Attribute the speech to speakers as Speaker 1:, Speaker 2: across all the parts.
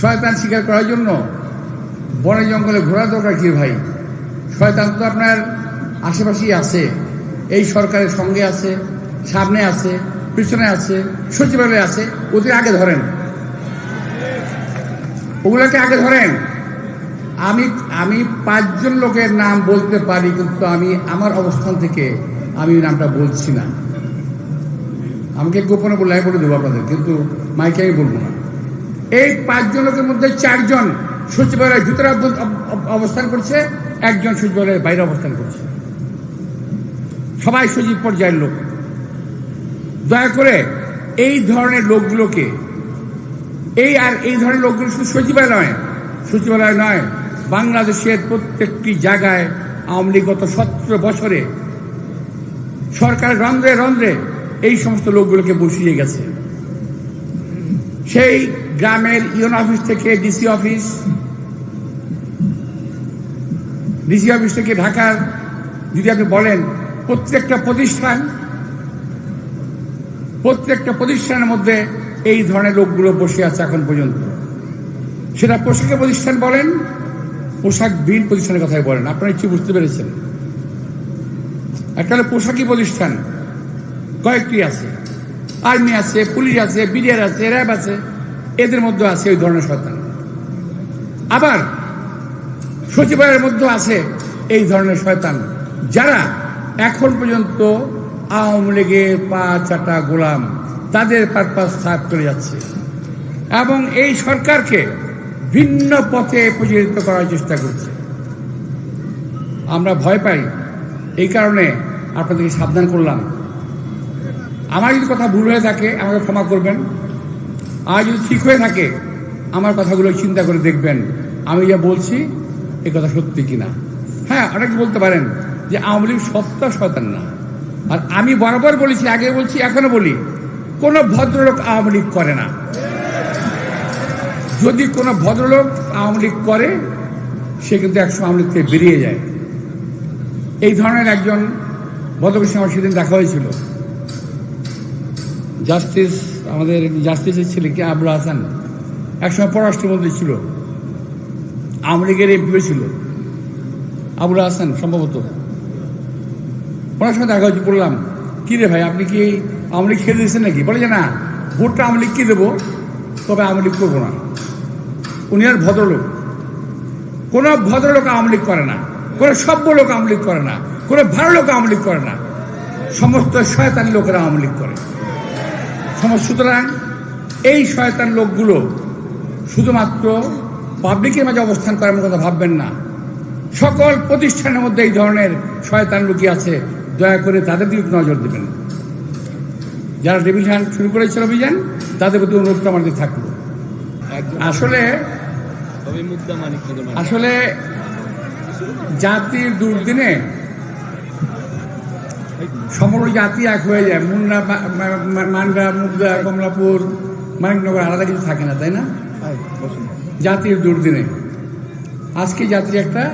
Speaker 1: শয়তান স্বীকার করার জন্য বনে জঙ্গলে ঘোরা দরকার কি ভাই? শয়তান তো আপনার আশেপাশেই আছে। এই সরকারের সঙ্গে আছে, সামনে আছে, পিছনে আছে, সচিবালয়ে আছে, ওদের আগে ধরেন। ওগুলোকে আগে ধরেন। আমি আমি পাঁচজন লোকের নাম বলতে পারি, কিন্তু আমি আমার অবস্থান থেকে আমি নামটা বলছি না। আমাকে গোপনে বলে, আমি বলে দেবো আপনাদের, কিন্তু মাইকে আমি বলব না। এই পাঁচজন লোকের মধ্যে চারজন সচিবালয়ের ভিতরে অব- অব- অবস্থান করছে, একজন সচিবালয়ের বাইরে অবস্থান করছে। সবাই সচিব পর্যায়ের লোক। দয়া করে এই ধরনের লোকগুলোকে, এই আর এই ধরনের লোকগুলো শুধু সচিবালয় সচিবালয় নয়, বাংলাদেশের প্রত্যেকটি জায়গায় আওয়ামী লীগ গত সতেরো বছরে সরকার রন্ধ্রে রন্ধ্রে এই সমস্ত লোকগুলোকে বসিয়ে গেছে। সেই গ্রামের ইউন অফিস থেকে ডিসি অফিস ডিসি অফিস থেকে ঢাকার, যদি আপনি বলেন, প্রত্যেকটা প্রতিষ্ঠান, প্রত্যেকটা প্রতিষ্ঠানের মধ্যে এই ধরনের লোকগুলো বসে আছে এখন পর্যন্ত। সেটা পোশাকের প্রতিষ্ঠান বলেন, পোশাক বিল প্রতিষ্ঠানের কথাই বলেন। আপনারা ইচ্ছে বুঝতে পেরেছেন। একটা পোশাকি প্রতিষ্ঠান, কয়েকটি আছে। আর্মি আছে, পুলিশ আছে, বিডিআর আছে, র্যাব আছে। এদের মধ্যে আছে ওই ধরনের শয়তান। আবার সচিবালয়ের মধ্যে আছে এই ধরনের শয়তান, যারা এখন পর্যন্ত আওয়ামী লীগের পা চাটা গোলাম, তাদের পারপাস সাফ করে যাচ্ছে। এবং এই সরকারকে ভিন্ন পথে পরিচালিত করার চেষ্টা করছে। আমরা ভয় পাই। এই কারণে আপনাদেরকে সাবধান করলাম। আমার যদি কথা ভুল হয়ে থাকে, আমাকে ক্ষমা করবেন। আর যদি ঠিক হয়ে থাকে, আমার কথাগুলো চিন্তা করে দেখবেন। আমি যা বলছি, এ কথা সত্যি কিনা? হ্যাঁ অনেকে বলতে পারেন যে আওয়ামী লীগ সত্য শয়তান না। আর আমি বরাবর বলেছি, আগে বলছি এখনও বলি, কোনো ভদ্রলোক আওয়ামী লীগ করে না। যদি কোনো ভদ্রলোক আওয়ামী লীগ করে, সে কিন্তু একসময় আওয়ামী লীগ থেকে বেরিয়ে যায়। এই ধরনের একজন সঙ্গে আমার সেদিন দেখা হয়েছিল। জাস্টিস আমাদের জাস্টিসের ছেলে কে? আবুল হাসান। একসময় পররাষ্ট্রমন্ত্রী ছিল। আওয়ামী লীগের এমপিও ছিল। আবুল হাসান, সম্ভবত। ওনার সঙ্গে দেখা হয়েছে, বললাম, কি রে ভাই, আপনি কি আওয়ামী লীগ ছেড়ে দিয়েছেন নাকি? বলে যে, না, ভোটটা আওয়ামী লীগকে দেবো? তবে আওয়ামী লীগ করব না। উনি আর ভদ্রলোক। কোনো ভদ্রলোক আওয়ামী লীগ করে না। কোনো সভ্য লোক আওয়ামী লীগ করে না। কোনো ভালো লোক আওয়ামী লীগ করে না। সমস্ত শয়তানি লোকেরা আওয়ামী লীগ করে। সুতরাং এই শয়তান লোকগুলো শুধুমাত্র পাবলিকের মাঝে অবস্থান করার মতো কথা ভাববেন না। সকল প্রতিষ্ঠানের মধ্যে এই ধরনের শয়তান লুকিয়ে আছে। দয়া করে তাদের দিকে নজর দেবেন। যারা ডিভিশন শুরু করেছিল অভিযান তাদের প্রতি অনুরোধটা আমাদের থাকল। আসলে আসলে জাতির দুর্দিনে সমগ্র জাতি এক হয়ে যায়। মুন্না মান্ডা মুগদা কমলাপুর মানিকনগর আলাদা কিছু থাকে না তাই না? জাতির দুর্দিনে। আজকে জাতির একটা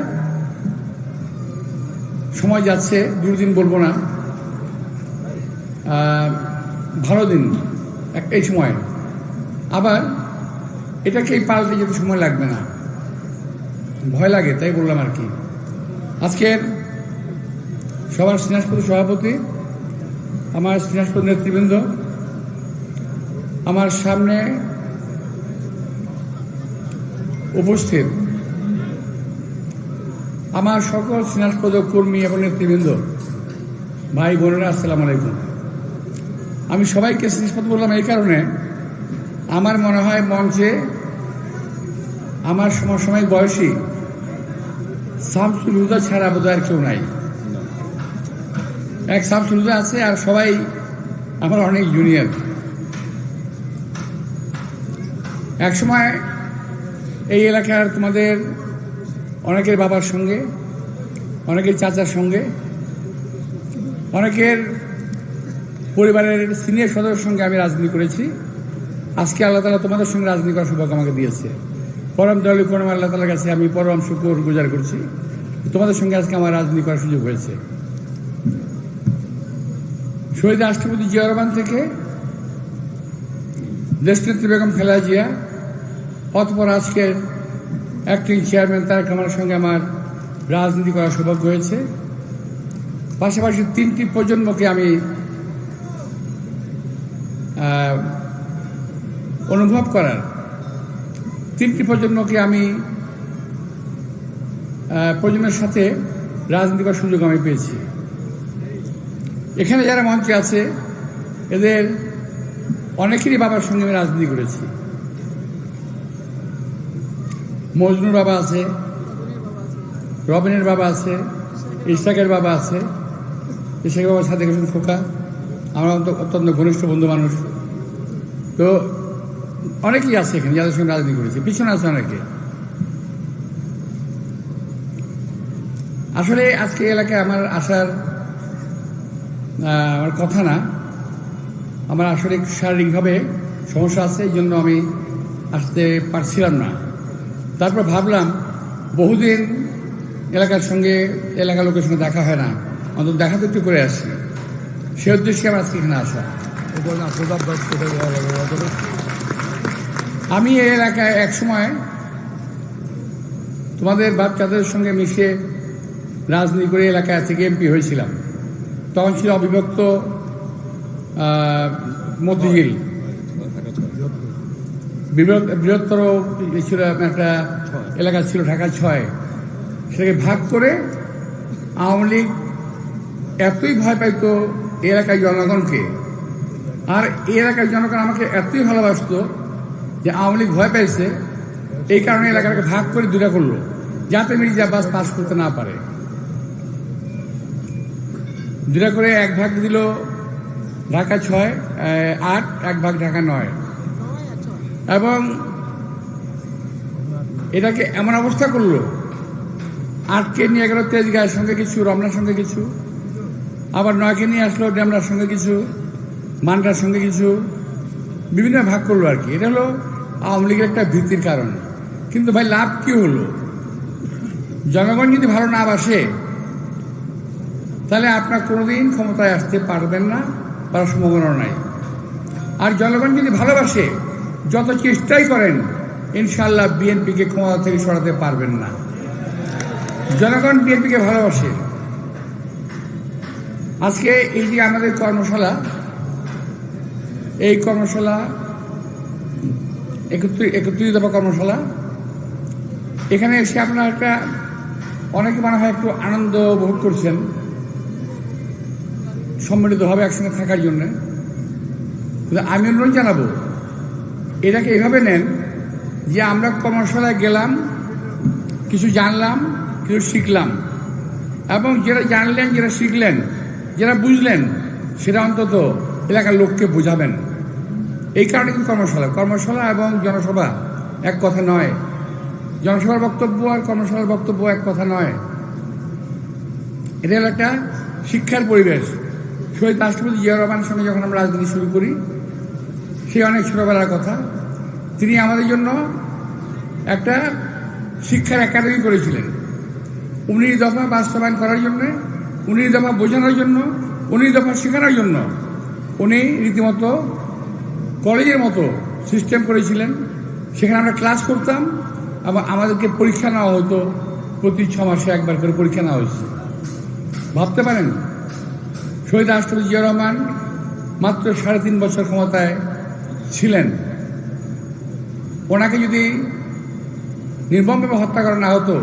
Speaker 1: সময় যাচ্ছে দুর্দিন বলব না। ভালো দিন এই সময়। আবার এটাকেই পাল্টে যেতে সময় লাগবে না। ভয় লাগে তাই বললাম আর কি। আজকের সবার স্নেহাসপদ সভাপতি, আমার স্নেহাসপদ নেতৃবৃন্দ, আমার সামনে উপস্থিত আমার সকল স্নেহাসপদ কর্মী এবং নেতৃবৃন্দ, ভাই বোনেরা, আসসালাম আলাইকুম। আমি সবাইকে স্নেহাসপদ বললাম এই কারণে আমার মনে হয় মঞ্চে আমার সমসাময়িক বয়সী শামসুল হুদা ছাড়া বোধ আর কেউ নাই। এক শামসুল হুদা আছে আর সবাই আমার অনেক জুনিয়র এক সময় এই এলাকার তোমাদের অনেকের বাবার সঙ্গে, অনেকের চাচার সঙ্গে, অনেকের পরিবারের সিনিয়র সদস্যের সঙ্গে আমি রাজনীতি করেছি। আজকে আল্লাহ তালা তোমাদের সঙ্গে রাজনীতি করার সৌভাগ্য আমাকে দিয়েছে। পরম দলীয় করম আল্লাহ তালার কাছে আমি পরম শুকুর গুজার করছি। তোমাদের সঙ্গে আজকে আমার রাজনীতি করার সুযোগ হয়েছে। শহীদ রাষ্ট্রপতি জিয়া রহমান থেকে দেশনেত্রী বেগম খালেদা জিয়া, অতপর আজকের অ্যাক্টিং চেয়ারম্যান তারেক রহমানের সঙ্গে আমার রাজনীতি করার সৌভাগ্য হয়েছে। পাশাপাশি তিনটি প্রজন্মকে আমি অনুভব করার তিনটি প্রজন্মকে আমি প্রজন্মের সাথে রাজনীতি করার সুযোগ আমি পেয়েছি। এখানে যারা মঞ্চে আছে, এদের অনেকেরই বাবার সঙ্গে আমি রাজনীতি করেছি। মজনুর বাবা আছে, রবিনের বাবা আছে, ইশাকের বাবা আছে, ইশাকের বাবার সাথে গেছেন খোকা। আমরা অন্ত- অত্যন্ত ঘনিষ্ঠ বন্ধু মানুষ। তো অনেকেই আছে এখানে যাদের সঙ্গে রাজনীতি করেছে, পিছনে আছে অনেকে। আসলে আজকে এলাকায় আমার আসার আমার কথা না। আমার আসলে শারীরিকভাবে সমস্যা আছে, এই জন্য আমি আসতে পারছিলাম না। তারপর ভাবলাম, বহুদিন এলাকার সঙ্গে, এলাকার লোকের সঙ্গে দেখা হয় না। অন্তত দেখা তো একটু করে আসি। সে উদ্দেশ্যে আমার আজকে এখানে আসা। আমি এই এলাকায় এক সময় তোমাদের বাচ্চাদের সঙ্গে মিশে রাজনীতি করে এলাকায় থেকে এমপি হয়েছিলাম। তখন ছিল অবিভক্ত মতিঝিল বৃহত্তর ছিল একটা এলাকা ছিল ঢাকা ছয়। সেটাকে ভাগ করে আওয়ামী লীগ এতই ভয় পাইতো এলাকার জনগণকে, আর এলাকার জনগণ আমাকে এতই ভালোবাসতো যে আওয়ামী লীগ ভয় পেয়েছে, এই কারণে এলাকাটাকে ভাগ করে দূরে করল, যাতে মির্জা বাস পাস করতে না পারে। দুটা করে এক ভাগ দিল ঢাকা ছয় আট, এক ভাগ ঢাকা নয়। এবং এটাকে এমন অবস্থা করল। আটকে নিয়ে গেল তেজগাঁয়ের সঙ্গে কিছু, রমনার সঙ্গে কিছু। আবার নয়কে নিয়ে আসলো ডেমরার সঙ্গে কিছু মানটার সঙ্গে কিছু। বিভিন্ন ভাগ করল আর কি। এটা হলো আওয়ামী লীগের একটা ভিত্তির কারণ। কিন্তু ভাই, লাভ কি হলো? জনগণ যদি ভালো না বাসে তাহলে আপনার কোনোদিন ক্ষমতায় আসতে পারবেন না, পারার সম্ভাবনা নাই। আর জনগণ যদি ভালোবাসে, যত চেষ্টাই করেন ইনশাল্লাহ বিএনপিকে ক্ষমতা থেকে সরাতে পারবেন না। জনগণ বিএনপিকে ভালোবাসে। আজকে এই যে আমাদের কর্মশালা, এই কর্মশালা একত্রিশ দফা কর্মশালা, এখানে এসে আপনার একটা অনেকে মনে হয় একটু আনন্দ উপভোগ করছেন। সম্মিলিতভাবে একসঙ্গে থাকার জন্য। আমি অনুরোধ জানাব, এটাকে এভাবে নেন যে আমরা কর্মশালায় গেলাম, কিছু জানলাম, কিছু শিখলাম। এবং যেটা জানলেন, যেটা শিখলেন, যেটা বুঝলেন, সেটা অন্তত এলাকার লোককে বোঝাবেন। এই কারণে কিন্তু কর্মশালা। কর্মশালা এবং জনসভা এক কথা নয়। জনসভার বক্তব্য আর কর্মশালার বক্তব্য এক কথা নয়। এটা হলো একটা শিক্ষার পরিবেশ। শহীদ রাষ্ট্রপতি জিয়া রহমানের সঙ্গে যখন আমরা রাজনীতি শুরু করি, সে অনেক ছোটবেলার কথা। তিনি আমাদের জন্য একটা শিক্ষার একাডেমি করেছিলেন। উনিশ দফা বাস্তবায়ন করার জন্য উনিশ দফা বোঝানোর জন্য উনিশ দফা শেখানোর জন্য উনি রীতিমতো কলেজের মতো সিস্টেম করেছিলেন। সেখানে আমরা ক্লাস করতাম এবং আমাদেরকে পরীক্ষা নেওয়া হতো, প্রতি ছ মাসে একবার করে পরীক্ষা নেওয়া হয়েছে। ভাবতে পারেন শহীদ রাষ্ট্রপতি জিয়া রহমান মাত্র সাড়ে তিন বছর ক্ষমতায় ছিলেন। ওনাকে যদি নির্মমভাবে হত্যা করা না হতো,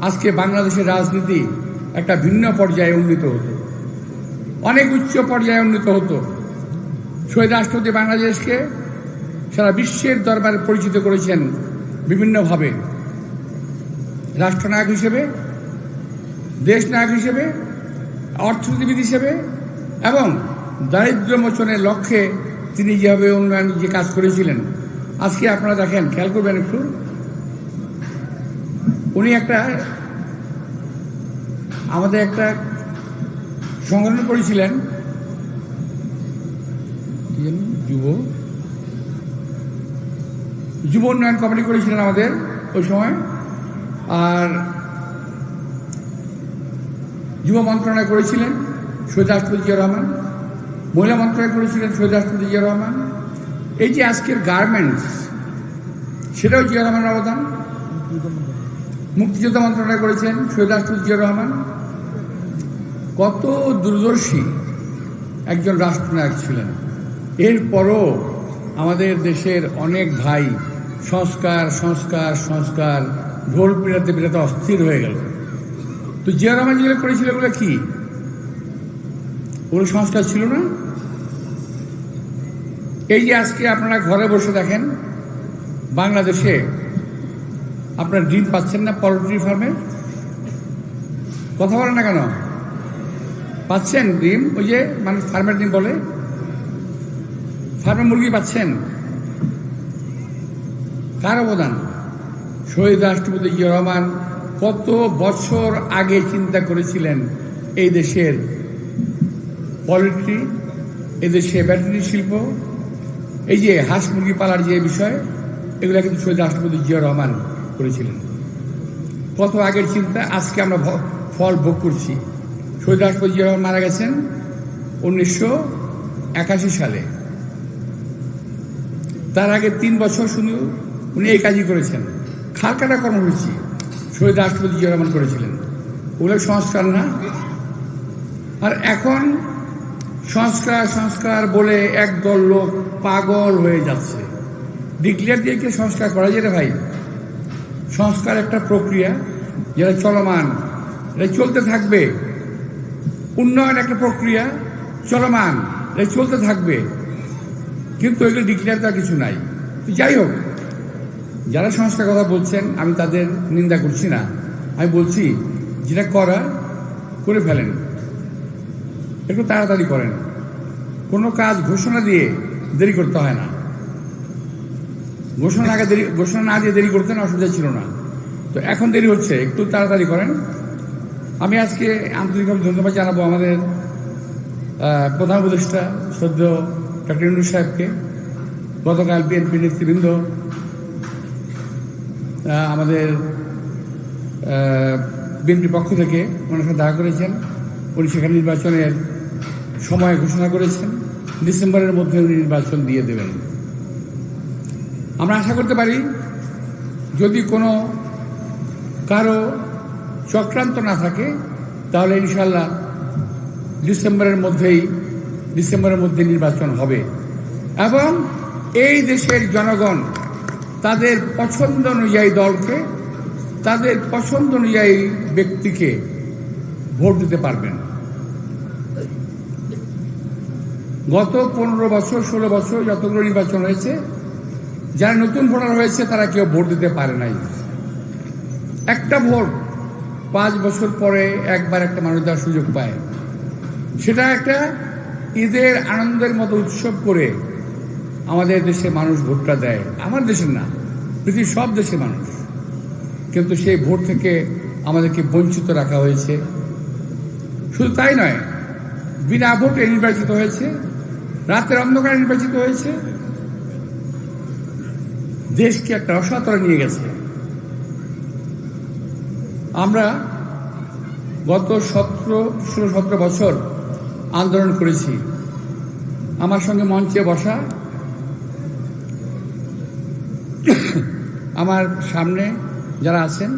Speaker 1: আজকে বাংলাদেশের রাজনীতি একটা ভিন্ন পর্যায়ে উন্নীত হতো। অনেক উচ্চ পর্যায়ে উন্নীত হতো। শহীদ রাষ্ট্রপতি বাংলাদেশকে সারা বিশ্বের দরবারে পরিচিত করেছেন বিভিন্নভাবে। রাষ্ট্রনায়ক হিসেবে দেশ নায়ক হিসেবে, অর্থনীতিবিদ হিসেবে এবং দারিদ্র মোচনের লক্ষ্যে তিনি যেভাবে উন্নয়ন যে কাজ করেছিলেন, আজকে আপনারা দেখেন, খেয়াল করবেন একটু। উনি একটা, আমাদের একটা সংগঠন করেছিলেন। যুব। যুব উন্নয়ন কমিটি করেছিলেন আমাদের ওই সময়। আর যুব মন্ত্রণালয় করেছিলেন। রাষ্ট্রপতি জিয়া রহমান, মহিলা মন্ত্রণালয় করেছিলেন রাষ্ট্রপতি জিয়া রহমান, এই যে আজকের গার্মেন্টস সেটাও জিয়া রহমানের অবদান। মুক্তিযোদ্ধা মন্ত্রণালয় করেছেন রাষ্ট্রপতি জিয়া রহমান। কত দূরদর্শী একজন রাষ্ট্রনায়ক ছিলেন। এরপরও আমাদের দেশের অনেক ভাই সংস্কার সংস্কার সংস্কার, ঢোল পিড়াতে পিড়াতে অস্থির হয়ে গেল। তো জিয়া রহমান যেগুলো করেছিল, এগুলো কি? ওগুলো সংস্কার ছিল না? এই যে আজকে আপনারা ঘরে বসে দেখেন, বাংলাদেশে আপনার ডিম পাচ্ছেন না পোলট্রি ফার্মে? কথা বলেন না কেন? পাচ্ছেন ডিম? ওই যে মানুষ ফার্মের ডিম বলে। ফার্মে মুরগি পাচ্ছেন? কার অবদান? শহীদ রাষ্ট্রপতি জিয়া রহমান কত বছর আগে চিন্তা করেছিলেন এই দেশের পোলট্রি এই দেশে ব্যাটারি শিল্প, এই যে হাঁস মুরগি পালার যে বিষয়, এগুলো কিন্তু শহীদ রাষ্ট্রপতি জিয়া রহমান করেছিলেন। কত আগের চিন্তা, আজকে আমরা ফল ভোগ করছি। শহীদ রাষ্ট্রপতি জিয়া রহমান মারা গেছেন উনিশশো একাশি সালে। তার আগে তিন বছর শুধু উনি এই কাজই করেছেন। খাল কাটা কর্মসূচি শহীদ রাষ্ট্রপতি জিয়া রহমান করেছিলেন। ওগুলো সংস্কার না। আর এখন সংস্কার সংস্কার বলে একদল লোক পাগল হয়ে যাচ্ছে। ডিক্লেয়ার দিয়ে কি সংস্কার করা যায় ভাই? সংস্কার একটা প্রক্রিয়া যেটা চলমান। এটা চলতে থাকবে। উন্নয়ন একটা প্রক্রিয়া চলমান। এটা চলতে থাকবে। কিন্তু এগুলো ডিক্লেয়ার তার কিছু নাই। যাই হোক, যারা সংস্কার কথা বলছেন, আমি তাদের নিন্দা করছি না। আমি বলছি, যেটা করা, করে ফেলেন। একটু তাড়াতাড়ি করেন। কোনো কাজ ঘোষণা দিয়ে দেরি করতে হয় না। ঘোষণা আগে দেরি ঘোষণা না দিয়ে দেরি করতেন অসুবিধা ছিল না। তো এখন দেরি হচ্ছে, একটু তাড়াতাড়ি করেন। আমি আজকে আন্তরিকভাবে ধন্যবাদ জানাব আমাদের প্রধান উপদেষ্টা সদ্য ডক্টর ইন্দু সাহেবকে, গতকাল বিএনপি নেতৃবৃন্দ আমাদের বিএনপি পক্ষ থেকে ওনার সাথে দেখা করেছেন। উনি সেখানে নির্বাচনের সময় ঘোষণা করেছেন, ডিসেম্বরের মধ্যে উনি নির্বাচন দিয়ে দেবেন। আমরা আশা করতে পারি, যদি কোনো কারও চক্রান্ত না থাকে, তাহলে ইনশাল্লাহ ডিসেম্বরের মধ্যেই, ডিসেম্বরের মধ্যে নির্বাচন হবে। এবং এই দেশের জনগণ তাদের পছন্দ অনুযায়ী দলকে, তাদের পছন্দ অনুযায়ী ব্যক্তিকে ভোট দিতে পারবেন। গত পনেরো বছর, ষোলো বছর যতগুলো নির্বাচন হয়েছে, যারা নতুন ভোটার হয়েছে, তারা কেউ ভোট দিতে পারে নাই। একটা ভোট পাঁচ বছর পরে একবার একটা মানুষ দেওয়ার সুযোগ পায়। সেটা একটা ঈদের আনন্দের মতো উৎসব করে আমাদের দেশে মানুষ ভোটটা দেয়। আমার দেশের না, পৃথিবীর সব দেশে মানুষ। কিন্তু সেই ভোট থেকে আমাদেরকে বঞ্চিত রাখা হয়েছে। শুধু তাই নয়, বিনা ভোটে নির্বাচিত হয়েছে রাতের অন্ধকারে নির্বাচিত হয়েছে। দেশকে একটা অসাতরে নিয়ে গেছে। আমরা গত সতেরো, ষোলো, সতেরো বছর আন্দোলন করেছি। আমার সঙ্গে মঞ্চে বসা আমার সামনে যারা আছেন,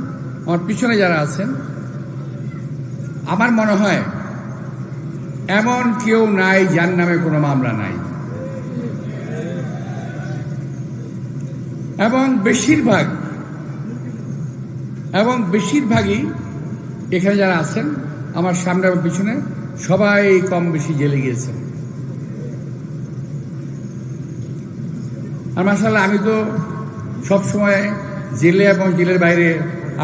Speaker 1: আমার পিছনে যারা আছেন, আমার মনে হয় এমন কেউ নাই যার নামে কোনো মামলা নাই। এবং বেশিরভাগ, এবং বেশিরভাগই এখানে যারা আছেন, আমার সামনে এবং পিছনে সবাই কম বেশি জেলে গিয়েছেন। আর মাসাল্লাহ আমি তো সবসময় জেলে এবং জেলের বাইরে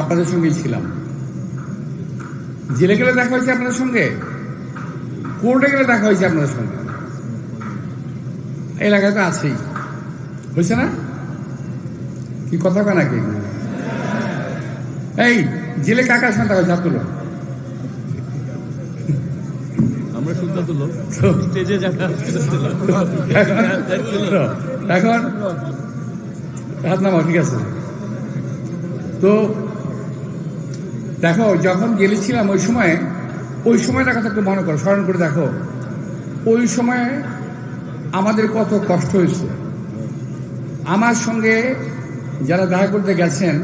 Speaker 1: আপনাদের সঙ্গে ছিলাম। জেলে গেলে দেখা হয়েছে আপনাদের সঙ্গে? কোর্টে গেলে দেখা হয়েছে আপনাদের সঙ্গে। এলাকায় তো আছেই। হয়েছে না? কি কথা কয় নাকি? এই জেলে কাকার সঙ্গে দেখা হয়েছে? এখন- হাত নামাও ঠিক আছে। তো দেখো যখন গেলেছিলাম ওই সময় ওই সময়টা কথা একটু মনে করো, স্মরণ করে দেখো, ওই সময় আমাদের কত কষ্ট হয়েছে। আমার সঙ্গে যারা দেখা করতে গেছেন,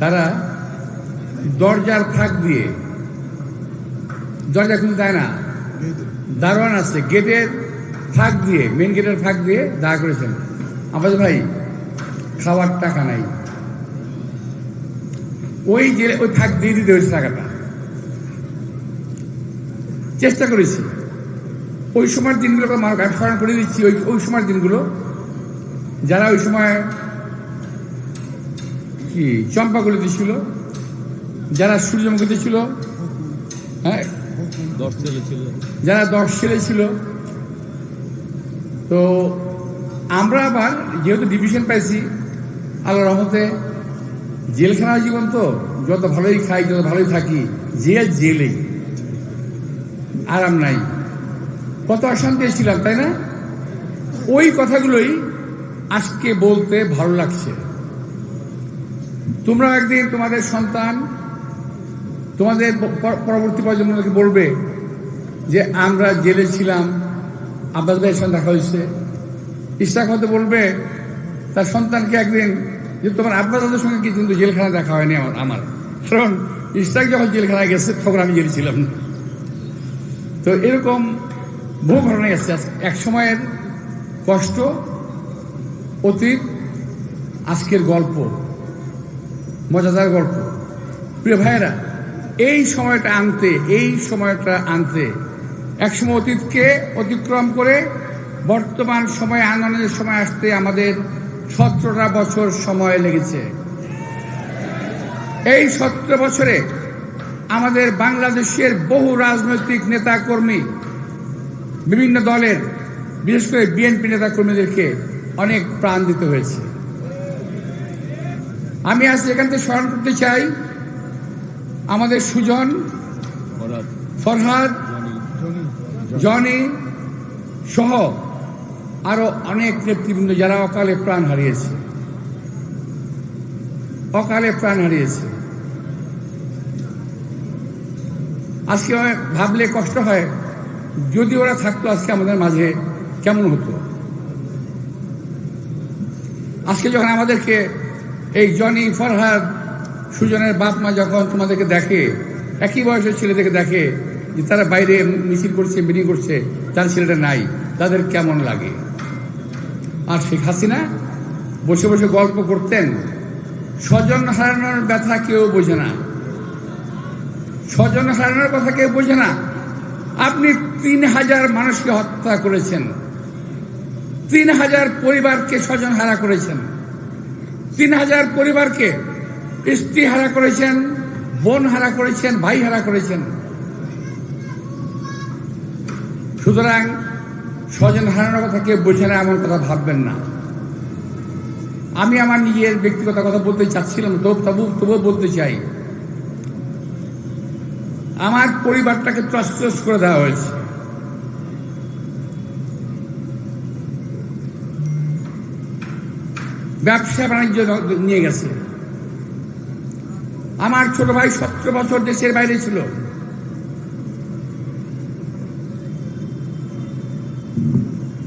Speaker 1: তারা দরজার ফাঁক দিয়ে, দরজা খুলতে দেয় না, দারোয়ান আছে, গেটের ফাঁক দিয়ে মেন গেটের ফাঁক দিয়ে দেখা করেছেন। আমাদের ভাই, খাওয়ার টাকা নাই। ওই যে ওই ফাঁক দিয়ে দিতে হয়েছে টাকাটা। চেষ্টা করেছি। ওই সময়ের দিনগুলোকে মানুষ আমি স্মরণ করে দিচ্ছি। ওই ওই সময়ের দিনগুলো যারা ওই সময় কি চম্পাগুলিতে ছিল যারা সূর্যমুখীতে ছিল হ্যাঁ যারা দশ ছেলে ছিল। তো আমরা আবার যেহেতু ডিভিশন পাইছি আল্লাহ রহমতে জেলখানা জীবন তো যত ভালোই খাই যত ভালোই থাকি জেল জেলেই। আরাম নাই। কত অশান্তি ছিলাম, তাই না? ওই কথাগুলোই আজকে বলতে ভালো লাগছে। তোমরা একদিন তোমাদের সন্তান, তোমাদের পরবর্তী প্রজন্মকে বলবে যে, আমরা জেলে ছিলাম আব্বাস ভাইয়ের সঙ্গে দেখা হয়েছে। ইশরাক হতে বলবে, তার সন্তানকে একদিন যে, তোমার আব্বাস দাদের সঙ্গে কিন্তু জেলখানা দেখা হয়নি আমার আমার। কারণ ইশরাক যখন জেলখানায় গেছে, তখন আমি জেলে ছিলাম। না। তো এরকম বহু ঘটনা গেছে এক সময়ের কষ্ট, অতীত, আজকের গল্প, মজাদার গল্প। প্রিয় ভাইয়েরা, এই সময়টা আনতে, এই সময়টা আনতে একসময় অতীতকে অতিক্রম করে বর্তমান সময়ে, আনন্দের সময় আসতে আমাদের সতেরোটা বছর সময় লেগেছে। এই সতেরো বছরে আমাদের বাংলাদেশের বহু রাজনৈতিক নেতা কর্মী বিভিন্ন দলের, বিশেষ করে বিএনপি নেতা কর্মীদেরকে অনেক প্রাণ দিতে হয়েছে। আমি আজ এখান থেকে স্মরণ করতে চাই আমাদের সুজন, ফরহাদ,
Speaker 2: জনি
Speaker 1: সহ আরও অনেক নেতৃবৃন্দ যারা অকালে প্রাণ হারিয়েছে। অকালে প্রাণ হারিয়েছে। আজকে ভাবলে কষ্ট হয়, যদি ওরা থাকতো আজকে আমাদের মাঝে, কেমন হতো? আজকে যখন আমাদেরকে এই জনি, ফরহাদ, সুজনের বাপ মা যখন তোমাদেরকে দেখে, একই বয়সের ছেলেদেরকে দেখে যে তারা বাইরে মিছিল করছে মিটিং করছে, তার ছেলেটা নাই, তাদের কেমন লাগে? আর শেখ হাসিনা বসে বসে গল্প করতেন, স্বজন হারানোর ব্যথা কেউ বোঝে না। স্বজন হারানোর কথা কেউ বোঝে না। আপনি তিন হাজার মানুষকে হত্যা করেছেন। তিন হাজার পরিবারকে স্বজন হারা করেছেন। তিন হাজার পরিবারকে স্ত্রী হারা করেছেন, বোন হারা করেছেন, ভাই হারা করেছেন। সুতরাং স্বজন হারানোর কথা কেউ বোঝে না, এমন কথা ভাববেন না। আমি আমার নিজের ব্যক্তিগত কথা বলতে চাচ্ছিলাম, তবু তবু বলতে চাই। আমার পরিবারটাকে তসতস করে দেওয়া হয়েছে। ব্যবসা বাণিজ্য নিয়ে গেছে। আমার ছোট ভাই সতেরো বছর দেশের বাইরে ছিল।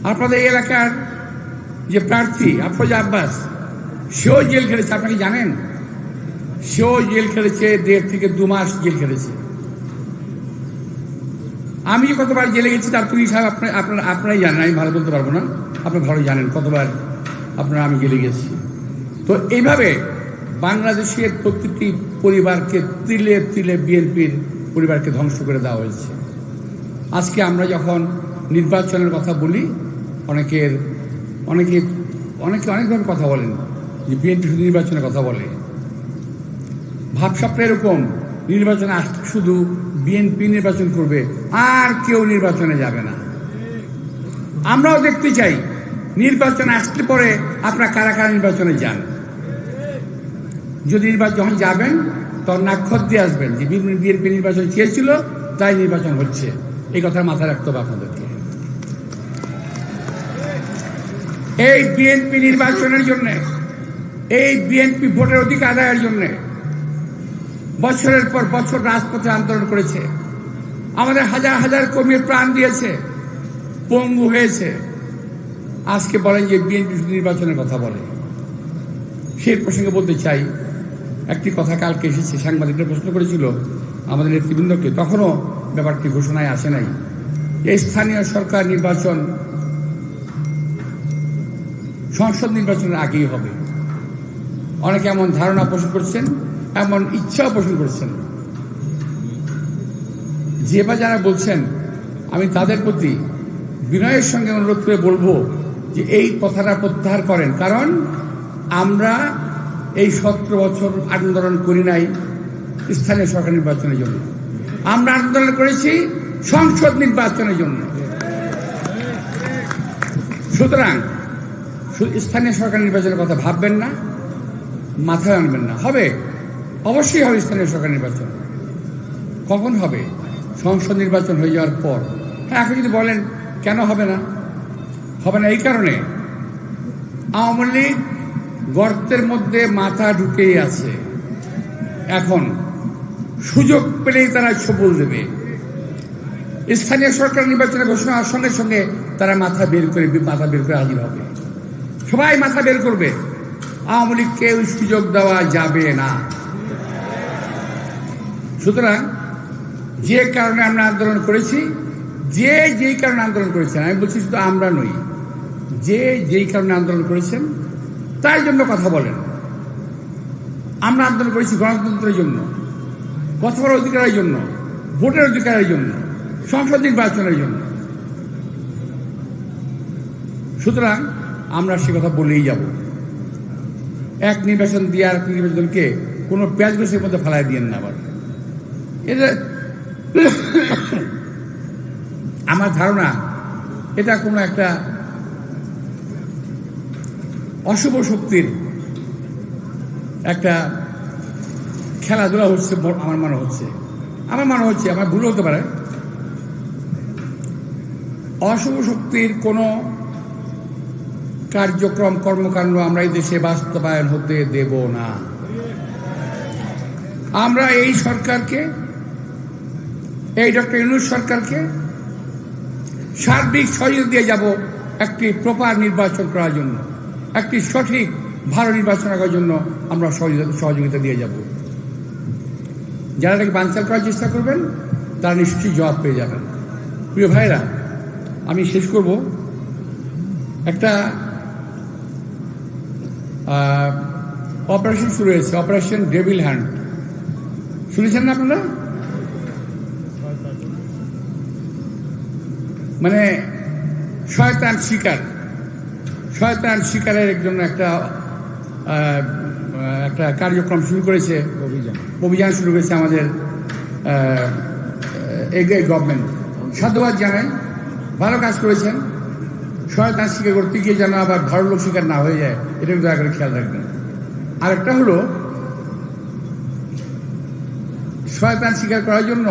Speaker 1: আপনাদের এলাকার যে প্রার্থী আফরোজা আব্বাস, সেও জেল খেলেছে আপনাকে জানেন? সেও জেল খেলেছে, দেড় থেকে দু মাস জেল খেলেছে। আমি কতবার জেলে গেছি, তার তুই সাহেব আপনার আপনার, আপনারাই জানেন, আমি ভালো বলতে পারব না। আপনি ভালো জানেন, কতবার আপনারা আমি জেলে গেছি। তো এইভাবে বাংলাদেশের প্রতিটি পরিবারকে তিলে তিলে বিএনপির পরিবারকে ধ্বংস করে দেওয়া হয়েছে। আজকে আমরা যখন নির্বাচনের কথা বলি, অনেকের, অনেকে অনেকে অনেকভাবে কথা বলেন, যে বিএনপি শুধু নির্বাচনের কথা বলে। ভাবসাবটা এরকম, নির্বাচনে আসতে শুধু বিএনপি নির্বাচন করবে আর কেউ নির্বাচনে যাবে না। আমরাও দেখতে চাই, নির্বাচন আসলে পরে আপনারা কারা কারা নির্বাচনে যান। যদি নির্বাচন যখন যাবেন, তখন নাক্ষর দিয়ে আসবেন যে বিএনপি নির্বাচন চেয়েছিল, তাই নির্বাচন হচ্ছে। এই কথা মাথায় রাখতে হবে আপনাদেরকে। এই বিএনপি নির্বাচনের জন্য, এই বিএনপি ভোটের অধিকার আদায়ের জন্য বছরের পর বছর রাজপথে আন্দোলন করেছে। আমাদের হাজার হাজার কর্মীর প্রাণ দিয়েছে, পঙ্গু হয়েছে। আজকে বলেন যে বিএনপি নির্বাচনের কথা বলে। সেই প্রসঙ্গে বলতে চাই, একটি কথা কালকে এসেছে, সাংবাদিকরা প্রশ্ন করেছিল আমাদের নেতৃবৃন্দকে, তখনও ব্যাপারটি ঘোষণায় আসে নাই। এই স্থানীয় সরকার নির্বাচন, সংসদ নির্বাচনের আগেই হবে। অনেকে এমন ধারণা পোষণ করছেন, এমন ইচ্ছাও পোষণ করছেন। যে বা যারা বলছেন, আমি তাদের প্রতি বিনয়ের সঙ্গে অনুরোধ করে বলব যে এই কথাটা প্রত্যাহার করেন। কারণ আমরা এই সতেরো বছর আন্দোলন করি নাই, স্থানীয় সরকার নির্বাচনের জন্য। আমরা আন্দোলন করেছি সংসদ নির্বাচনের জন্য। সুতরাং স্থানীয় সরকার নির্বাচনের কথা ভাববেন না, মাথায় আনবেন না। হবে, অবশ্যই হবে স্থানীয় সরকার নির্বাচন। কখন হবে? সংসদ নির্বাচন হয়ে যাওয়ার পর। এখন যদি বলেন, কেন হবে না? হবে না এই কারণে। আওয়ামী লীগ গর্তের মধ্যে মাথা ঢুকেই আছে। এখন সুযোগ পেলেই তারা ছবল দেবে। স্থানীয় সরকার নির্বাচনে ঘোষণা হওয়ার সঙ্গে সঙ্গে তারা মাথা বের করে, মাথা বের করে হাজির হবে। সবাই মাথা বের করবে। আওয়ামী লীগকে সুযোগ দেওয়া যাবে না। সুতরাং যে কারণে আমরা আন্দোলন করেছি, যে যেই কারণে আন্দোলন করেছেন, আমি বলছি শুধু আমরা নই, যে যেই কারণে আন্দোলন করেছেন তাই জন্য কথা বলেন। আমরা আন্দোলন করেছি গণতন্ত্রের জন্য কথা বলার অধিকারের জন্য, ভোটের অধিকারের জন্য, সংসদ নির্বাচনের জন্য। সুতরাং আমরা সে কথা বলেই যাব। এক নির্বাচন দিয়ে আর নির্বাচনকে কোনো পেঁয়াজ গোসের মধ্যে ফেলাই দিয়েন না আবার। এটা আমার ধারণা এটা কোনো একটা অশুভ শক্তির একটা খেলাধুলা হচ্ছে আমার মনে হচ্ছে। আমার মনে হচ্ছে, আমার ভুল হতে পারে। অশুভ শক্তির কোনো কার্যক্রম, কর্মকাণ্ড আমরা এই দেশে বাস্তবায়ন হতে দেব না। আমরা এই সরকারকে এই ডক্টর ইউনুস সরকারকে সার্বিক সহযোগ দিয়ে যাব একটি প্রপার নির্বাচন করার জন্য, একটি সঠিক, ভালো নির্বাচন করার জন্য আমরা সহযোগিতা দিয়ে যাব। যারা এটাকে বানচাল করার চেষ্টা করবেন, তারা নিশ্চয়ই জবাব পেয়ে যাবেন। প্রিয় ভাইরা আমি শেষ করব। একটা অপারেশন শুরু হয়েছে, অপারেশন ডেভিল হ্যান্ড। শুনেছেন না আপনারা? মানে শয়তান শিকার। শয়তান শিকারের জন্য একটা একটা কার্যক্রম শুরু করেছে।
Speaker 2: অভিযান।
Speaker 1: অভিযান শুরু করেছে আমাদের এগিয়ে গভর্নমেন্ট সাধুবাদ জানাই। ভালো কাজ করেছেন। শয়তান শিকার করতে গিয়ে যেন আবার ঘর লোক শিকার না হয়ে যায় এটা দয়া করে খেয়াল রাখবেন। আরেকটা হলো শয়তান শিকার করার জন্য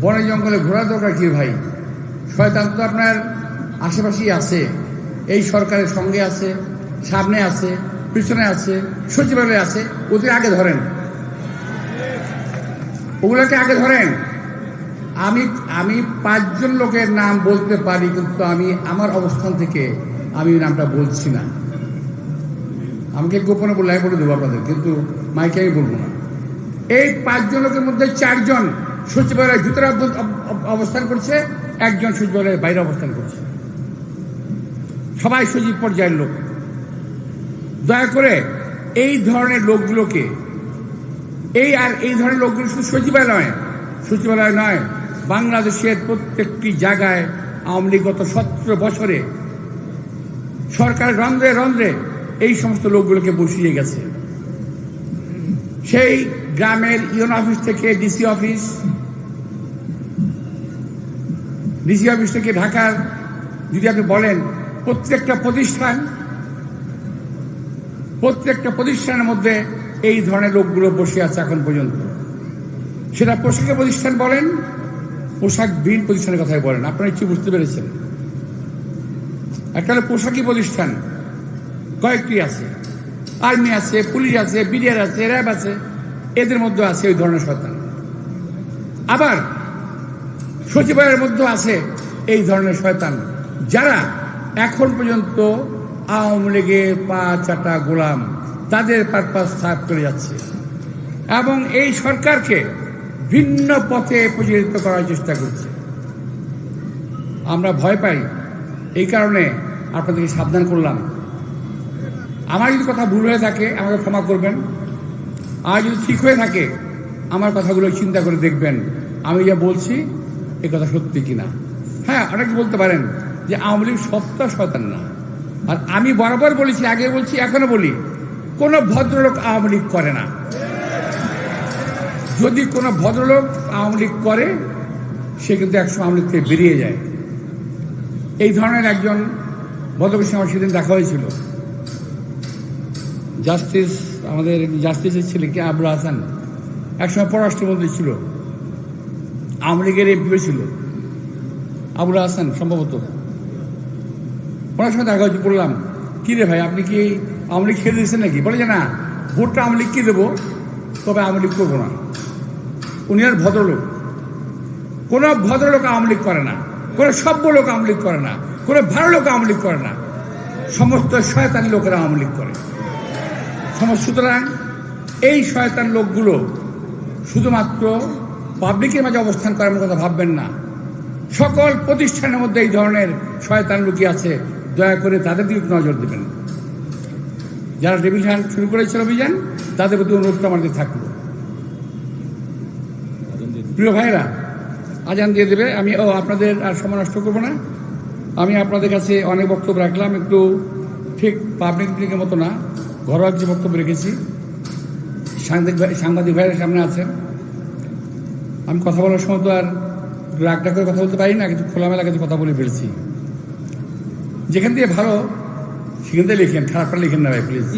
Speaker 1: বনে জঙ্গলে ঘোরা দরকার কি ভাই? শয়তান তো আপনার আশেপাশেই আছে। এই সরকারের সঙ্গে আছে, সামনে আছে, পিছনে আছে, সচিবালয়ে আছে, ওদের আগে ধরেন। ওগুলোকে আগে ধরেন। আমি আমি পাঁচজন লোকের নাম বলতে পারি, কিন্তু আমি আমার অবস্থান থেকে আমি নামটা বলছি না। আমাকে গোপনে বলে আমি বলে দেবো আপনাদের, কিন্তু মাইকে আমি বলব না। এই পাঁচজন লোকের মধ্যে চারজন সচিবালয়ের ভিতরে অব- অব- অবস্থান করছে একজন সচিবালয়ের বাইরে অবস্থান করছে। সবাই সচিব পর্যায়ের লোক। দয়া করে এই ধরনের লোকগুলোকে, এই আর এই ধরনের লোকগুলো শুধু সচিবালয় সচিবালয় নয়, বাংলাদেশের প্রত্যেকটি জায়গায় আওয়ামী লীগ গত সতেরো বছরে সরকার রন্ধ্রে রন্ধ্রে এই সমস্ত লোকগুলোকে বসিয়ে গেছে। সেই গ্রামের ইউন অফিস থেকে ডিসি অফিস ডিসি অফিস থেকে ঢাকার, যদি আপনি বলেন, প্রত্যেকটা প্রতিষ্ঠান, প্রত্যেকটা প্রতিষ্ঠানের মধ্যে এই ধরনের লোকগুলো বসে আছে এখন পর্যন্ত। সেটা পোশাকের প্রতিষ্ঠান বলেন, পোশাক বিন প্রতিষ্ঠানের কথাই বলেন। আপনারা ইচ্ছে বুঝতে পেরেছেন। একটা পোশাকি প্রতিষ্ঠান। কয়েকটি আছে। আর্মি আছে, পুলিশ আছে, বিডিআর আছে, র্যাব আছে, এদের মধ্যে আছে ওই ধরনের শয়তান আবার সচিবালয়ের মধ্যে আছে এই ধরনের শয়তান। যারা এখন পর্যন্ত আওয়ামী লীগের পা চাটা গোলাম, তাদের পারপাস সাফ করে যাচ্ছে। এবং এই সরকারকে ভিন্ন পথে পরিচালিত করার চেষ্টা করছে। আমরা ভয় পাই। এই কারণে আপনাদেরকে সাবধান করলাম। আমার যদি কথা ভুল হয়ে থাকে, আমাকে ক্ষমা করবেন। আর যদি ঠিক হয়ে থাকে, আমার কথাগুলো চিন্তা করে দেখবেন। আমি যা বলছি এ কথা সত্যি কিনা? হ্যাঁ অনেকে বলতে পারেন যে আওয়ামী লীগ সত্য শয়তান না। আর আমি বরাবর বলেছি, আগে বলছি এখনও বলি, কোনো ভদ্রলোক আওয়ামী লীগ করে না। যদি কোনো ভদ্রলোক আওয়ামী লীগ করে, সে কিন্তু একসময় আওয়ামী লীগ থেকে বেরিয়ে যায়। এই ধরনের একজন সঙ্গে আমার সেদিন দেখা হয়েছিল। জাস্টিস, আমাদের জাস্টিসের ছেলে কে? আবুল হাসান। একসময় পররাষ্ট্রমন্ত্রী ছিল। আওয়ামী লীগের এমপিও ছিল। আবুল হাসান, সম্ভবত। ওনার সঙ্গে দেখা হয়েছে, বললাম, কি রে ভাই, আপনি কি আওয়ামী লীগ ছেড়ে দিয়েছেন নাকি? বলে যে, না, ভোটটা আওয়ামী লীগকে দেবো, তবে আওয়ামী লীগ করব না। উনি আর ভদ্রলোক। কোনো ভদ্রলোক আওয়ামী লীগ করে না। কোনো সভ্য লোক আওয়ামী লীগ করে না। কোনো ভালো লোক আওয়ামী লীগ করে না। সমস্ত শয়তানি লোকেরা আওয়ামী লীগ করে। সুতরাং এই শয়তান লোকগুলো শুধুমাত্র পাবলিকের মাঝে অবস্থান করার কথা ভাববেন না। সকল প্রতিষ্ঠানের মধ্যে এই ধরনের শয়তান লুকিয়ে আছে, দয়া করে তাদের দিকে নজর দেবেন। যারা হ্যান্ড শুরু করেছিল অভিযান, তাদের প্রতি অনুরোধটা আমাদের থাকল। প্রিয় ভাইরা আজান দিয়ে দেবে। আমি, ও, আপনাদের আর সময় নষ্ট করব না। আমি আপনাদের কাছে অনেক বক্তব্য রাখলাম, একটু ঠিক পাবলিক দিকের মতো না, ঘরোয়া যে বক্তব্য রেখেছি, সাংবাদিক সাংবাদিক ভাইয়ের সামনে আছেন। আমি কথা বলার সময় তো আর রাগটা করে কথা বলতে পারি না, কিন্তু খোলামেলা কিছু কথা বলে ফেলছি যেখান থেকে ভালো, সেখান থেকে লিখেন খারাপটা লিখেন না ভাই প্লিজ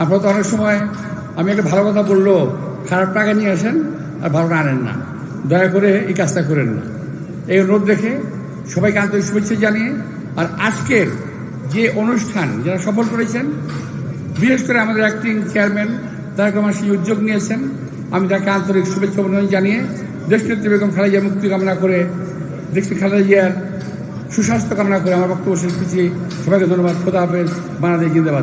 Speaker 1: আপনারা তো অনেক সময় আমি একটা ভালো কথা বলল, খারাপ টাকা নিয়ে আসেন, আর ভালোটা আনেন না। দয়া করে এই কাজটা করেন না। এই অনুরোধ রেখে সবাইকে আন্তরিক শুভেচ্ছা জানিয়ে, আর আজকের যে অনুষ্ঠান যারা সফল করেছেন, বিশেষ করে আমাদের অ্যাক্টিং চেয়ারম্যান তারা আমার সেই উদ্যোগ নিয়েছেন আমি তাকে আন্তরিক শুভেচ্ছা অভিনন্দন জানিয়ে দেশনেত্রী বেগম খালেজিয়া মুক্তি কামনা করে দেশটি খালেজিয়ার সুস্বাস্থ্য কামনা করে আমার বক্তব্য শেষ করছি। সবাইকে ধন্যবাদ। খোদা হাফেজ। বাংলাদেশ জিন্দাবাদ।